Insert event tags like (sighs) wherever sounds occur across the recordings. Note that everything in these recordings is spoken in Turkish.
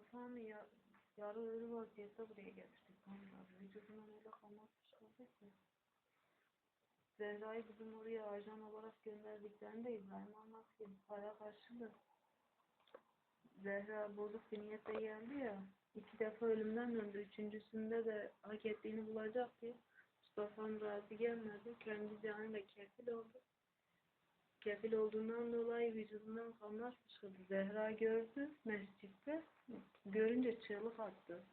Hasan ya, yarı ölü vaziyette buraya getirdik. Onlar vücudundan öyle kanlar fışkırdı ki. Zehra'yı bizim oraya ajan olarak gönderdiklerinde İbrahim anlattı. Para karşılığı. Zehra bozuk bir niyetle geldi ya. iki defa ölümden döndü. Üçüncüsünde de hak ettiğini bulacak diye. Mustafa'nın razı gelmedi. Kendi canıyla kefil oldu. Kefil olduğundan dolayı vücudundan kanlar fışkırdı. Zehra gördü mescitte. Görünce çığlık attı.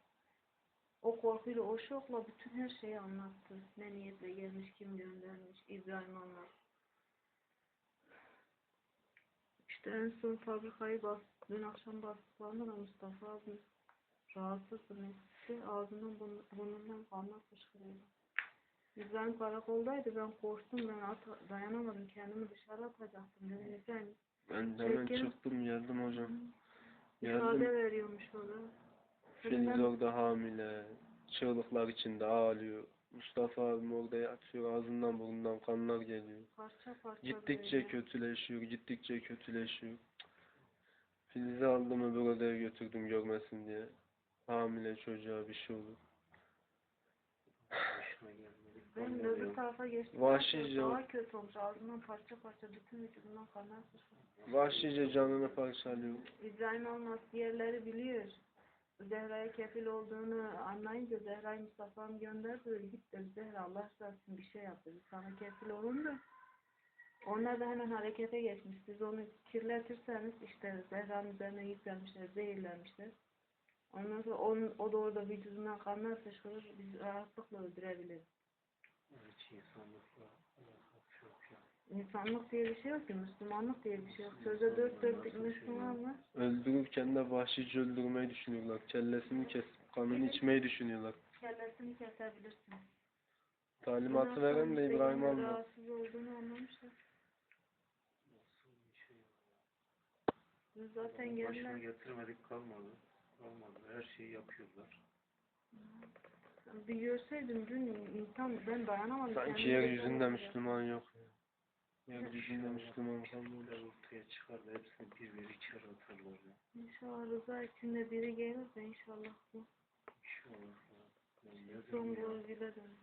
O korkuyla, o şokla bütün her şeyi anlattı. Ne niyetle gelmiş, kim göndermiş, İbrahim anlattı. İşte en son fabrikayı bas, dün akşam bastıklarında da Mustafa abi rahatsızdı mescitte. Ağzından burnu- burnundan kanlar fışkırıyordu. İbrahim karakoldaydı. Ben korktum. Ben at, dayanamadım. Kendimi dışarı atacaktım. Dedim. Ben hemen Çekin. çıktım geldim hocam. İfade Geldim. veriyormuş orada. Filiz orada hamile. Çığlıklar içinde ağlıyor. Mustafa abim orada yatıyor. Ağzından burnundan kanlar geliyor. Parça parça Gittikçe böyle. kötüleşiyor. Gittikçe kötüleşiyor. Filiz'i aldım öbür odaya götürdüm görmesin diye. Hamile çocuğa bir şey olur. (sighs) Ben de öbür tarafa geçtim. Vahşice Daha kötü olmuş. Ağzından parça parça bütün vücudundan kanlar fışkırıyor. Vahşice canını parçalıyor. İbrahim Almaz diğerleri biliyor. Zehra'ya kefil olduğunu anlayınca Zehra'yı Mustafa'm gönderdi. Git dedi Zehra Allah razı bir şey yap dedi. Sana kefil olunca onlar da hemen harekete geçmiş. Siz onu kirletirseniz işte Zehra'nın üzerine yüklenmişler, zehirlenmişler. Ondan sonra onun, o da orada vücudundan kanlar fışkırır, biz rahatlıkla öldürebiliriz. İnsanlık diye bir şey yok ki, Müslümanlık diye bir şey yok. Sözde dört dörtlük Müslümanlar. Öldürürken de vahşice öldürmeyi düşünüyorlar. Kellesini kesip kanını içmeyi düşünüyorlar. Kellesini kesebilirsin. Talimatı veren de İbrahim. Almaz. Rahatsız olduğunu anlamışlar. Biz zaten Başına geldiler. getirmedik kalmadı. Kalmadı. Her şeyi yapıyorlar. Bir görseydim dün insan ben dayanamadım. Sanki yeryüzünde. Müslüman yok. Yeryüzünde Müslüman kalmadı. Ortaya çıkar da hepsini bir bir içeri atarlar. İnşallah rıza içinde biri gelir de inşallah bu İnşallah. son bozguyla dönür.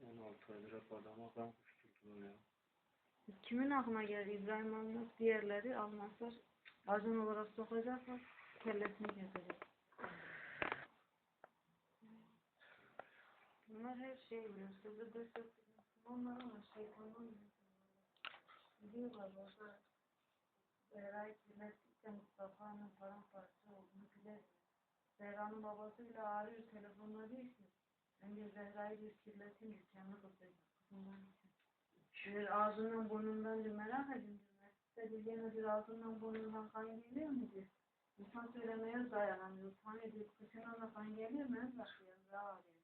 16 aydır hep adama kan kusturdular ya. Kimin aklına geldi İbrahim Almaz diğerleri almazlar. Ajan olarak sokacaklar. Kellesini kesecek. Bunlar her şeyi biliyor. De sözü Müslümanlar ama şeytanın biliyorlar orada. Zehra'yı kirlettikçe Mustafa'nın paramparça olduğunu bilir. Zehra'nın babası bile arıyor telefonla diyor ki önce Zehra'yı bir kirletin. Kızından için. Bir ağzından burnundan bir merak edin diyor. Bir gene bir ağzından burnundan kan geliyor mu diyor. İnsan söylemeye dayanamıyor. Kan ediyor. Kışına da kan geliyor mu? En bakıyor. Daha ağrıyor.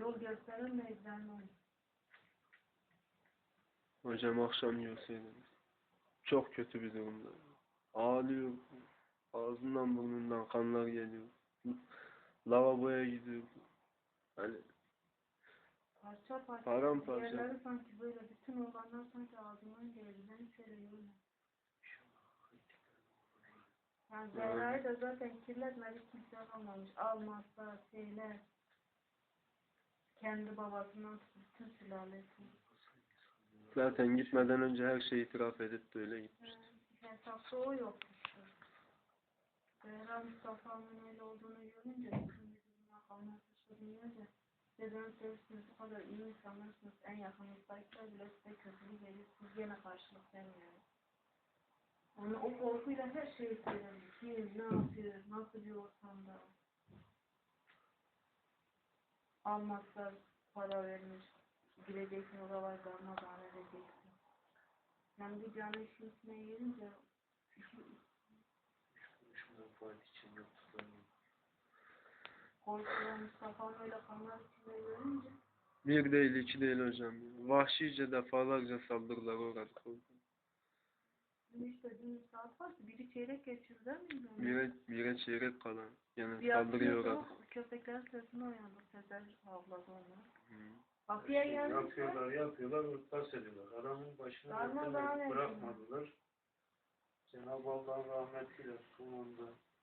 Yol İbrahim Hanım? Hocam akşam görseydiniz. Çok kötü bir durumda. Ağlıyor. Ağzından burnundan kanlar geliyor. Lavaboya gidiyor. Hani Parça parça. Paramparça. Yerleri sanki böyle bütün olanlar sanki ağzından geldi. Ben hiç öyle görmedim. Yani Zehra'yı da zaten kirletmedik kimse kalmamış. Almazlar, şeyler. Kendi babasından bütün sülalesi. zaten gitmeden önce her şeyi itiraf edip de öyle gitmiş. Hesapta o yokmuştu. Zehra Mustafa'nın öyle olduğunu görünce bütün yüzünden kalmak düşününce neden sevsiniz bu kadar iyi insanlarsınız en yakınızdaysa bile size kötülük verir siz gene karşılık vermiyorsunuz. Onu o korkuyla her şeyi söylemiş. Kim, ne yapıyor, nasıl bir ortamda. Almazsa para vermiş. Gireceksin oralar darmadağın edeceksin. Yani bir canı işin içine girince Şundan fayda için yaptıklarını. korkulan Mustafa'nın öyle kanlar içinde görünce Bir değil iki değil hocam. Vahşice defalarca saldırılar uğradık işte saat varsa biri çeyrek geçiyor değil mi? Bire, bire çeyrek kalan. Yani atıyorduk, uğradık. köpeklerin sesine uyandık. Sesler avladı onlar. Hı. Kapıya gelmişler. Yapıyorlar, yapıyorlar, örtbas ediyorlar. Adamın örtmeyi ediyorlar. bırakmadılar. Cenab-ı Allah'ın rahmetiyle sonunda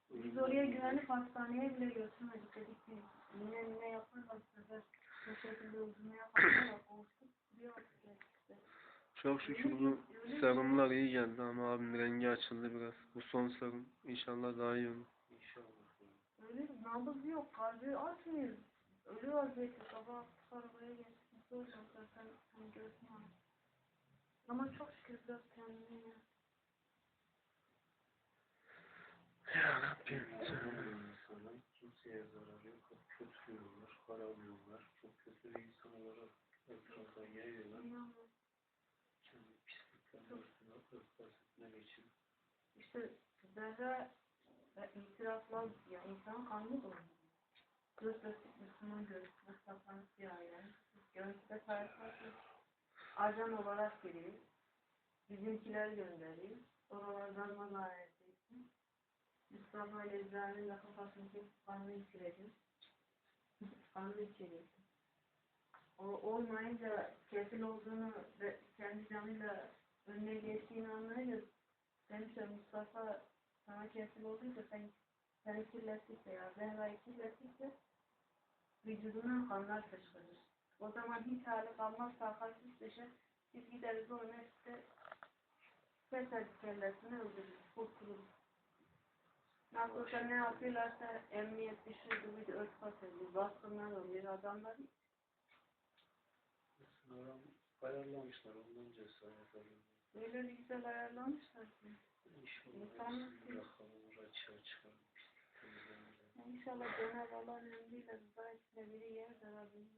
Biz oraya güvenip hastaneye bile götürmedik. Dedik ki yine ne yaparlar sefer bu şekilde uzun yaparlar. Olsun diyor işte. Çok şükür bu sarımlar iyi geldi ama abim rengi açıldı biraz. Bu son sarım. İnşallah daha iyi olur. inşallah. Öyle nabız yok, kalbi atmıyor. Ölü vaziyette sabah arabaya geçtim. Soracağım zaten hani göğsüm ağrıyor. Ama çok şükür biraz kendime ya. Ya Rabbim. insanın kimseye zararı yok. Hep kötülüyorlar, karalıyorlar. Çok kötü bir insan olarak etrafa yayıyorlar. İnanmıyorum. Kendi pisliklerini örtüne, örtbas için. İşte Zerre ve itiraflar, ya insan kanlı doğru. Gözle Müslüman görüntü, Mustafa'nın siyah yani. Görüntüde sayfarsız ajan olarak giriyor. Bizimkiler gönderiyor. Oralardan bana edeceksin. Mustafa ile İbrahim'in de kafasını kesip kanını içirecek. kanını içirecek. O olmayınca kefil olduğunu ve kendi canıyla önüne geçtiğini anlayınca demişler Mustafa sana kefil olduysa sen seni kirlettiyse ya Zehra'yı kirlettiyse vücudundan kanlar fışkırır. O zaman hiç hali kalmaz takatsiz düşer. Biz gideriz onun işte keseriz kellesini öldürürüz. Kurtuluruz. Nasıl olsa ne yapıyorlarsa emniyet düşürdü bir de örtbas ediyor. Baskınlar oluyor adamların. Sonra ayarlamışlar ondan cesaret alıyor. Öyle bir güzel ayarlamışlar ki. İnşallah rakamını açığa. İnşallah Cenab-ı Allah'ın emriyle rıza içinde biri yer de Rabbim.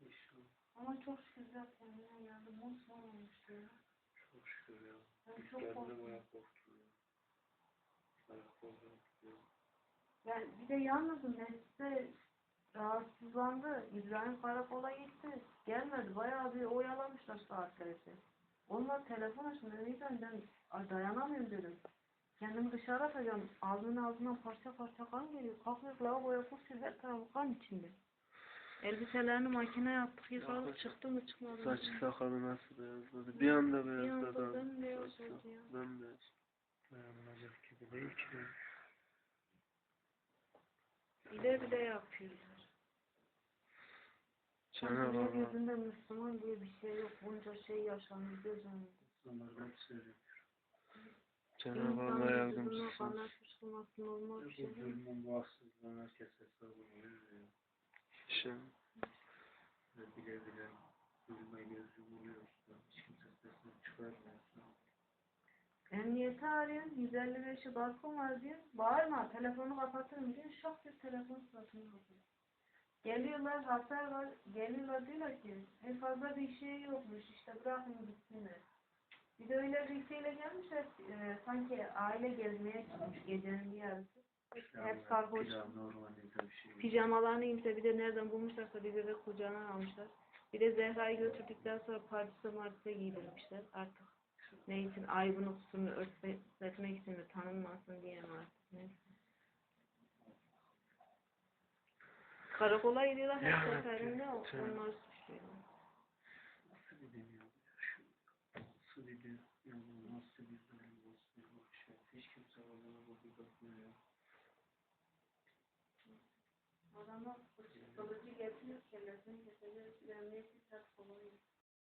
İnşallah. Ama çok zaten kendine geldi. Muslim olmuştu ya. Çok şükür ya. Ben çok korktum. bayağı korktum ya. Korktum ya. Yani bir de yalnızım Mesut'te rahatsızlandı. İbrahim karakola gitti. Gelmedi. Bayağı bir oyalamışlar saatlerce. Onlar telefon açtı. Neden ben "Ay, dayanamıyorum dedim. Kendimi dışarı atacağım. Ağzının ağzından parça parça kan geliyor. Kalkıyor lavaboya koşuyor. Her tarafı kan içinde. Elbiselerini makineye attık yıkadık. Çıktı mı çıkmadı mı? Saçı sakalı nasıl beyazladı. Bir anda Bir beyazladı. anda abi. bembeyaz oldu ya. Bembeyaz. Dayanılacak gibi değil ki. de. Bile bile yapıyorlar. Allah. gözünde Müslüman diye bir şey yok. Bunca şey yaşanıyor göz önünde. Hepsi öyle. Cenab-ı Allah yardımcısı olsun. Bu zulmün bu haksızlığın herkes hesabını veriyor. İnşallah. Ve bile bile zulme göz yumuluyorsa, hiç kimse sesini çıkarmıyorsa, Emniyete arıyorum. 155'i baskın var diyor. Bağırma telefonu kapatırım diyor. Şok bir telefon suratına bakıyor. Geliyorlar hasar var. Geliyorlar diyorlar ki en fazla bir şey yokmuş. İşte bırakın gitsinler. Bir de öyle bir şeyle gelmişler. e, sanki aile gezmeye çıkmış gecenin bir yarısı. Hep sarhoş. şey. Pijamalarını giymişler. Bir de nereden bulmuşlarsa bir bebek kucağına almışlar. Bir de Zehra'yı götürdükten sonra partise martise giydirmişler. Artık ne için aybını kusurunu örtmek için mi tanınmasın diye mi artık neyse. Karakola gidiyorlar Ya her Rabbi, seferinde sen- onlar suçluyor. Nasıl bir dünya bu ya şu? Nasıl bir dünya? Nasıl bir nasıl bir vahşet? Hiç kimse Allah'a bakıp bakmıyor ya. Adamlar kılıcı getiriyor kellesini kesecek